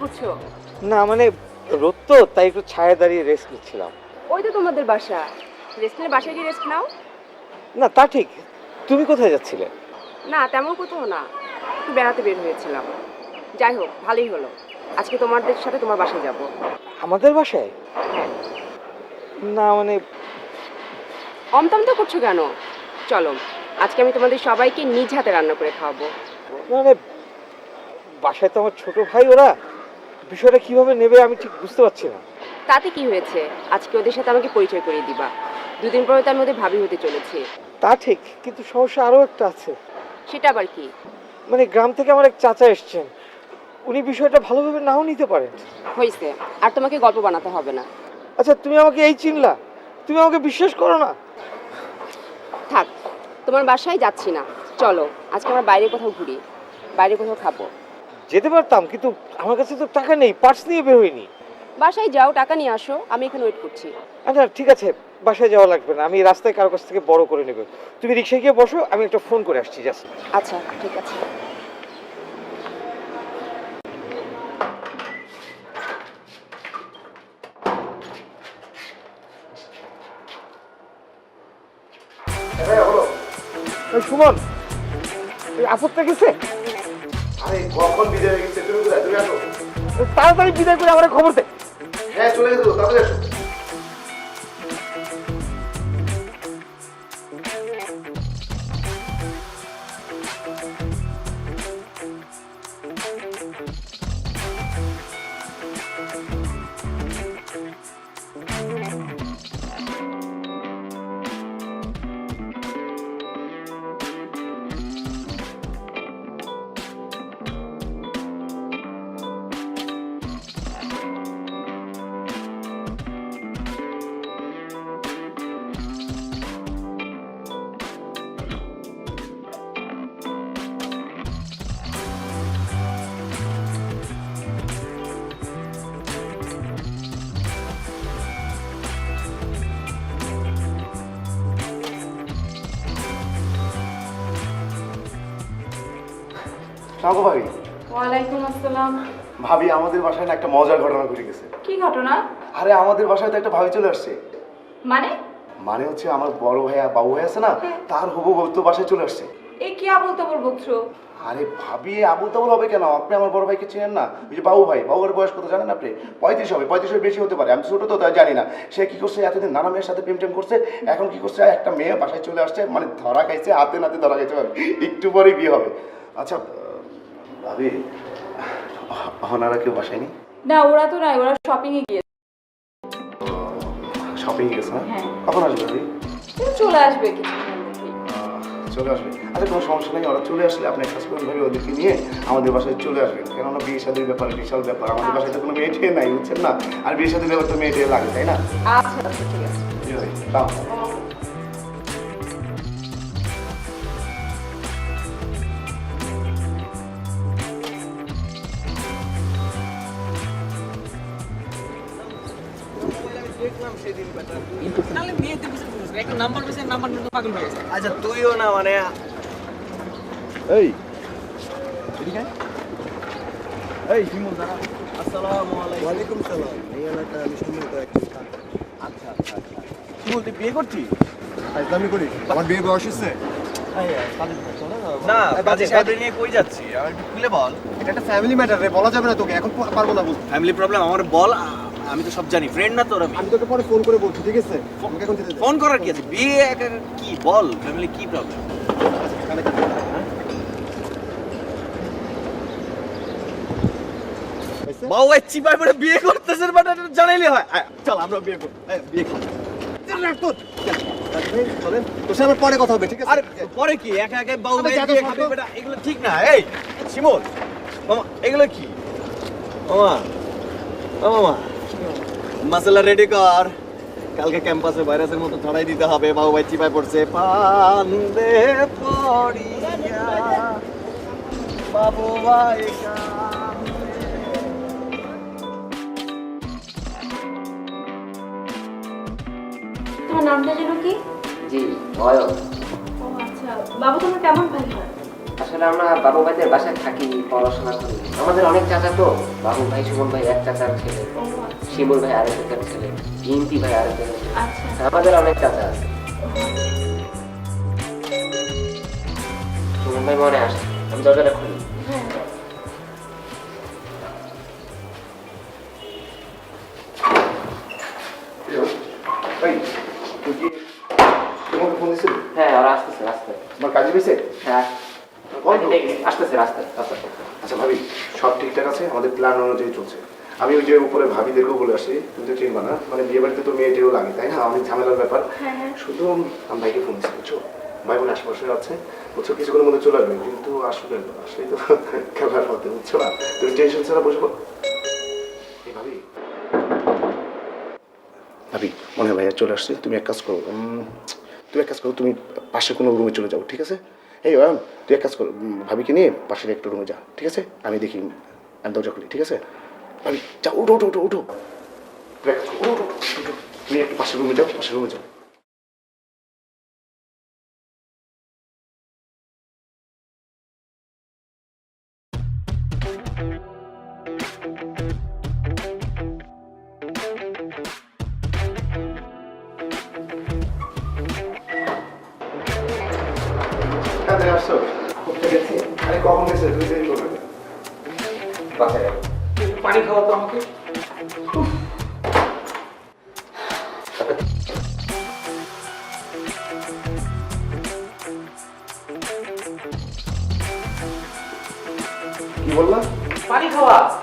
করছ না মানে রোদ তো তাই একটু ছায়া দাঁড়িয়ে রেস্ট নিচ্ছিলাম। ওই তো তোমাদের বাসা। রেস্টের বাসায় গিয়ে রেস্ট নাও। না তা ঠিক। তুমি কোথায় যাচ্ছিলে? না তেমন কোথাও না। একটু বেড়াতে বের হয়েছিলাম। যাই হোক ভালোই হলো। আজকে তোমাদের সাথে তোমার বাসায় যাব। আমাদের বাসায়? হ্যাঁ। না মানে অমতম তো করছ কেন? চলো আজকে আমি তোমাদের সবাইকে নিজ হাতে রান্না করে খাওয়াবো। মানে বাসায় তো আমার ছোট ভাই ওরা। বিষয়টা কীভাবে নেবে আমি ঠিক বুঝতে পারছি না। তাতে কি হয়েছে? আজকে ওদের সাথে আমাকে পরিচয় করিয়ে দিবা। দুদিন পরে তো আমি ওদের ভাবি হতে চলেছি। তা ঠিক কিন্তু সমস্যা আরও একটা আছে। সেটা আবার কি? মানে গ্রাম থেকে আমার এক চাচা এসছেন। উনি বিষয়টা ভালোভাবে নাও নিতে পারেন। হয়েছে। আর তোমাকে গল্প বানাতে হবে না। আচ্ছা তুমি আমাকে এই চিনলা। তুমি আমাকে বিশ্বাস করো না। থাক তোমার বাসায় যাচ্ছি না। চলো আজকে আমরা বাইরে কোথাও ঘুরি। বাইরে কোথাও খাব। যেতে পারতাম কিন্তু আমার কাছে তো টাকা নেই পার্স নিয়ে বের হইনি। বাসায় যাও টাকা নিয়ে আসো আমি এখানে ওয়েট করছি। আচ্ছা ঠিক আছে বাসায় যাওয়া লাগবে না আমি রাস্তায় কারও কাছ থেকে বড় করে নেব। তুমি রিক্সায় গিয়ে বসো আমি একটা ফোন করে আসছি জাস্ট আচ্ছা ঠিক আছে। ওই সুমন আপদটা গেছে? আরে কখন বিদায় হয়ে গেছে? তুমি কোথায়? তুমি আসো। তাড়াতাড়ি বিদায় করে আমার খবর দে। হ্যাঁ চলে গেছো তাড়াতাড়ি আসো। সাগো ভাবি ওয়ালাইকুম আসসালাম। ভাবি আমাদের বাসায় না একটা মজার ঘটনা ঘটে গেছে। কি ঘটনা? আরে আমাদের বাসায় তো একটা ভাবি চলে আসছে। মানে? মানে হচ্ছে আমার বড় ভাইয়া বাবু ভাই আছে না তার হবু বউ তো বাসায় চলে আসছে। এই কি আবল তাবল বকছো? আরে ভাবি আবুল তাবুল হবে কেন? আপনি আমার বড় ভাইকে চিনেন না? ওই যে বাবু ভাই বাবুর বয়স কত জানেন আপনি? পঁয়ত্রিশ হবে পঁয়ত্রিশের বেশি হতে পারে। আমি ছোট তো তাই জানি না। সে কি করছে এতদিন নানা মেয়ের সাথে প্রেম টেম করছে এখন কি করছে একটা মেয়ে বাসায় চলে আসছে মানে ধরা খাইছে হাতে নাতে ধরা খাইছে। একটু পরেই বিয়ে হবে। আচ্ছা ভাবি ওনারা কেউ বাসায় নেই না ওরা তো নাই ওরা শপিং এ গিয়েছে। শপিং গেছে না? হ্যাঁ। কখন আসবে ভাবি? চলে আসবে মধ্যেই। চলে আসবে। আচ্ছা কোনো সমস্যা নেই ওরা চলে আসলে আপনি কাজ ভাবি ওদেরকে নিয়ে আমাদের বাসায় চলে আসবেন। কেননা বিয়ে শাদীর ব্যাপার বিশাল ব্যাপার। আমাদের বাসায় তো কোনো মেয়ে টেয়ে নাই বুঝছেন না? আর বিয়ে শাদীর ব্যাপার তো মেয়ে টেয়ে লাগে তাই না? আচ্ছা আচ্ছা ঠিক আছে। জি ভাই, দাও। আচ্ছা তুইও না মানে এই এদিকে এই শিমুল দাঁড়া। আসসালামু আলাইকুম। ওয়ালাইকুম সালাম। এই এলাকায় আমি সম্মিলিত একজন আচ্ছা আচ্ছা আচ্ছা। শিমুল তুই বিয়ে করছিস? আমি করি। আমার বিয়ে বয়স হচ্ছে না বাজে নিয়ে কই যাচ্ছি? আমার একটু খুলে বল। এটা একটা ফ্যামিলি ম্যাটার রে বলা যাবে না তোকে এখন পারব না বলতে। ফ্যামিলি প্রবলেম আমার বল আমি তো সব জানি। ফ্রেন্ড না তোর আমি। আমি তোকে পরে ফোন করে বলছি ঠিক আছে? আমাকে এখন যেতে দে। ফোন করার কি আছে? বিয়ে একা একা কি? বল ফ্যামিলি কি প্রবলেম? হয়েছে? বাবু ভাই চিপাই পড়ে বিয়ে করতেছেন বাট এটা জানাইলে হয়। আয়, চল আমরা বিয়ে করব এই, বিয়ে খাব চল রাখ তোর। চল, রাখ, চলেন। তোর সাথে আমার পরে কথা হবে ঠিক আছে? আরে পরে কি? একা একা বাবু আরে ভাই যা তো বিয়ে খাবে তো। বেটা এগুলো ঠিক না। এই শিমুল। মামা এগুলো কি? মামা। ও মামা। মশলা রেডি কর। কালকে ক্যাম্পাসে ভাইরাসের মতো ছড়াই দিতে হবে বাবু ভাই চিপায় পড়ছে। পান্দে পড়িয়া। বাবু ভাই তোমার নামটা যেন কি? জি বলো ও আচ্ছা বাবা তোমার কেমন ভাই? হয় আসলে আমরা বাবু ভাইদের বাসায় থাকি পড়াশোনা করি। আমাদের অনেক চাচা তো বাবু ভাই সুমন ভাই এক চাচার ছেলে শিমুল ভাই আরেক চাচার ছেলে ইন্তি ভাই আরেক চাচার ছেলে। আচ্ছা। আমাদের অনেক চাচা আছে। সুমন ভাই মনে আসে আমি দরজাটা খুলি। হ্যাঁ। হ্যাঁ ওরা আসতেছে রাস্তায় তোমার কাজে পেয়েছে হ্যাঁ। আসতেছে আচ্ছা ভাবি সব ঠিকঠাক আছে? আমাদের প্ল্যান অনুযায়ী চলছে। আমি ওই যে উপরে ভাবি ভাবিদেরকেও বলে আসি তুমি তো চিনবা না মানে বিয়ে বাড়িতে তো মেয়েটেও লাগে তাই না? অনেক ঝামেলার ব্যাপার। শুধু আমি ভাইকে ফোন দিচ্ছি বুঝছ? ভাই বোন আশেপাশে আছে বুঝছ কিছুক্ষণের মধ্যে চলে আসবে কিন্তু আসবে না আসলেই তো খেলার পথে বুঝছ? না তুমি টেনশন ছাড়া বসে পড়ো। এই ভাবি। ভাবি মনে হয় ভাইয়া চলে আসছে তুমি এক কাজ করো তুমি এক কাজ করো তুমি পাশে কোনো রুমে চলে যাও ঠিক আছে? এই অয়ন তুই এক কাজ কর ভাবিকে নিয়ে পাশের একটা রুমে যা ঠিক আছে? আমি দেখি আমি দরজা খুলি ঠিক আছে? ভাবি যা উঠো উঠো উঠো উঠো, উঠো, উঠো। তুমি একটু পাশের রুমে যাও পাশের রুমে যাও। কখন গেছে তুই দেরি করবে। বাসায় যাব। পানি খাওয়া তো আমাকে। কি বললা? পানি খাওয়া।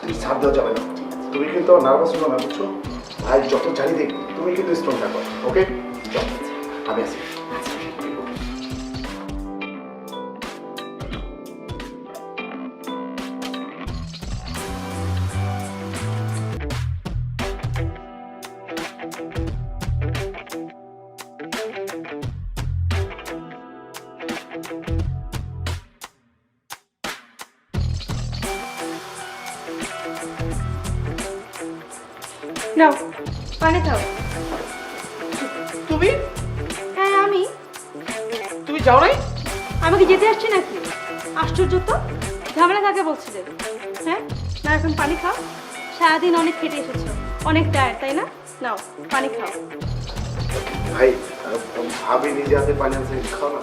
তুমি ছাড় দেওয়া না। তুমি কিন্তু না ভাই, যত জানি তুমি কিন্তু ওকে আমি আসি। নাও পানি খাও। তুমি? হ্যাঁ আমি। তুমি যাও নাই? আমাকে যেতে আসছি নাকি? আশ্চর্য তো ঝামেলা কাকে বলছিলে? হ্যাঁ না এখন পানি খাও। সারাদিন অনেক খেটে এসেছ অনেক টায়ার তাই না? নাও পানি খাও। ভাই ভাবি নিজে হাতে পানি আনছে খাও না।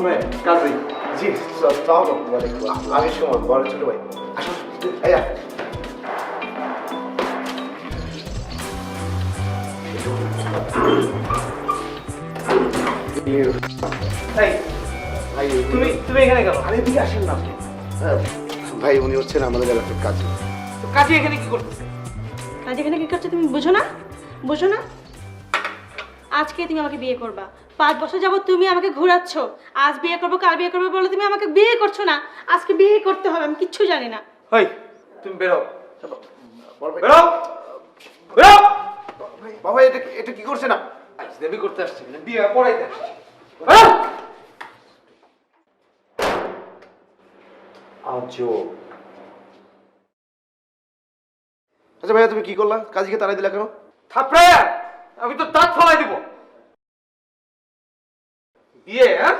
শুনবে কাজী জি সালাম আলাইকুম আমি সুমন বড় ছোট ভাই। আসো এই তুমি তুমি এখানে গেল আরে দিকে আসেন না আপনি। হ্যাঁ, ভাই উনি হচ্ছেন আমাদের এলাকার কাজ। তো কাজী এখানে কি করতেছে? কাজ এখানে কি করছ তুমি? বুঝো না। বুঝো না। আজকে তুমি আমাকে বিয়ে করবা। পাঁচ বছর যাবত তুমি আমাকে ঘোরাচ্ছ। আজ বিয়ে করব কাল বিয়ে করব বলে তুমি আমাকে বিয়ে করছ না। আজকে বিয়ে করতে হবে আমি কিচ্ছু জানি না। হই তুমি বেরো বেরো বেরো বাবা এটা এটা কি করছে না? দেবী করতে আসছি না বিয়ে পড়াইতে আসছি! আচ্ছা ভাইয়া তুমি কি করলা? কাজীকে তাড়াই দিলা কেন? থাপড়ে! আমি তো দাঁত ফলাই দিব। বিয়ে হ্যাঁ?